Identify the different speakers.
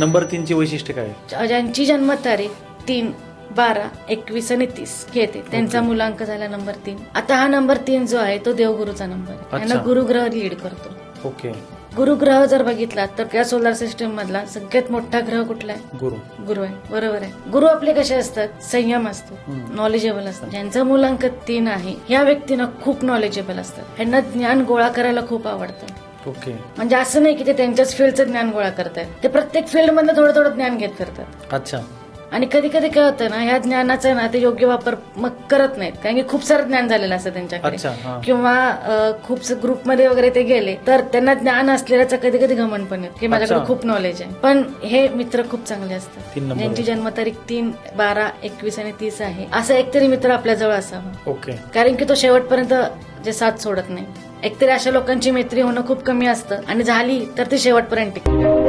Speaker 1: Number तीनची वैशिष्ट्य काय? आहे?
Speaker 2: ज्यांची जन्मतारीख तीन बारा एकवीस आणि तीस घेते. त्यांचा. मुलांक झाला नंबर तीन. आता हा नंबर तीन जो आहे तो देवगुरुचा नंबर आहे.
Speaker 1: अच्छा.
Speaker 2: यांना गुरुग्रह लीड करतो.
Speaker 1: ओके.
Speaker 2: गुरुग्रह जर बघितला तर त्या सोलार सिस्टम मधला सगळ्यात मोठा ग्रह कुठला आहे?
Speaker 1: गुरु.
Speaker 2: गुरु आहे. बरोबर आहे. गुरु आपले कसे असतात? संयम असतो.
Speaker 1: हम्म.
Speaker 2: नॉलेजेबल असतात. ज्यांचा मुलांक तीन आहे या व्यक्तींना खूप नॉलेजेबल असतात. यांना ज्ञान गोळा करायला खूप आवडतं.
Speaker 1: ओके.
Speaker 2: म्हणजे असं नाही की ते त्यांच्याच फील्डचं ज्ञान गोळा करतायत. ते प्रत्येक फील्ड मधलं थोडं थोडं ज्ञान घेत करतात
Speaker 1: अच्छा.
Speaker 2: आणि कधी कधी काय होतं ना ह्या ज्ञानाचा ना ते योग्य वापर मग करत नाहीत. कारण की खूप सारं ज्ञान झालेलं असतं त्यांच्याकडे.
Speaker 1: अच्छा हा.
Speaker 2: किंवा अ, खूप ग्रुपमध्ये वगैरे ते गेले तर त्यांना ज्ञान असलेल्याचा कधी कधी घमंड पण येत. की माझ्याकडे
Speaker 1: अच्छा.
Speaker 2: खूप नॉलेज आहे. पण हे मित्र खूप चांगले असतात.
Speaker 1: तीन
Speaker 2: ज्यांची जन्मतारीख तीन बारा एकवीस आणि तीस आहे. असा एकतरी मित्र आपल्या जवळ असावा.
Speaker 1: ओके.
Speaker 2: कारण की तो शेवटपर्यंत जे साथ सोडत नाही. एकतरी अशा लोकांची मैत्री होणं खूप कमी असतं. आणि झाली तर ती शेवटपर्यंत टिकते